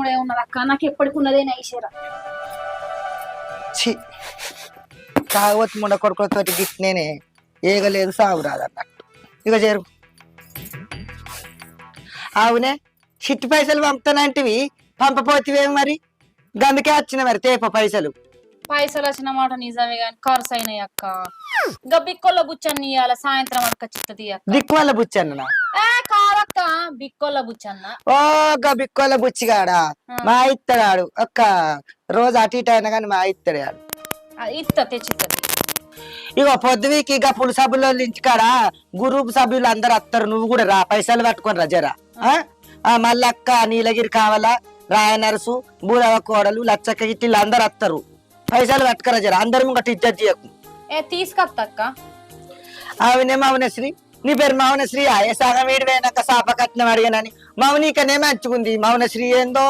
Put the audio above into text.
అనుకునే ఉన్నది అక్క నాకు ఎప్పటికి ఉన్నదే నైషేరా ఛీ. తాగవచ్చి ముండ కొడుకులతో గిట్నేనే ఏగలేదు సాగు రాదు అన్నట్టు ఇక చేరు. అవునే చిట్టి పైసలు పంపుతానంటివి పంపపోతివేం మరి? గందుకే వచ్చిన మరి తేప పైసలు. పైసలు వచ్చిన మాట నిజమే కానీ ఖర్చు అయినాయి అక్క. ఇంకా బిక్కోళ్ళ బుచ్చన్ని ఇయ్యాల? సాయంత్రం అక్క చిత్తది అక్క దిక్కు వల్ల బుచ్చన్న బిక్కోళ్ళ బుచ్చన్న. ఓ గా బిక్కోల బుచ్చిగాడా మా ఇత్తడాడు ఒక్క రోజు అటు ఇటు అయినా కానీ మా ఇత్తడాడు ఇత్త తెచ్చిత్తది ఇగో పొద్దువికి ఇక పులు సభ్యుల నుంచి కాడ గ్రూప్ సభ్యులు అందరు వస్తారు నువ్వు కూడా రా పైసలు పట్టుకొని రా జరా. ఆ? ఆ? మల్లక్క నీలగిరి కావాలా రాయనరసు బూరవ కోడలు లచ్చక్క గిట్టిలు అందరు వస్తారు పైసలు పట్టుకరా జరా. అందరు ముంగట ఇద్దరు చేయకు ఏ తీసుకొత్తక్క అవునే మౌనశ్రీ నీ పేరు మౌనశ్రీ ఆయే సగం వీడి పోయినాక శాపకట్నం అడిగానని మౌనికనే మర్చుకుంది మౌనశ్రీ ఏందో?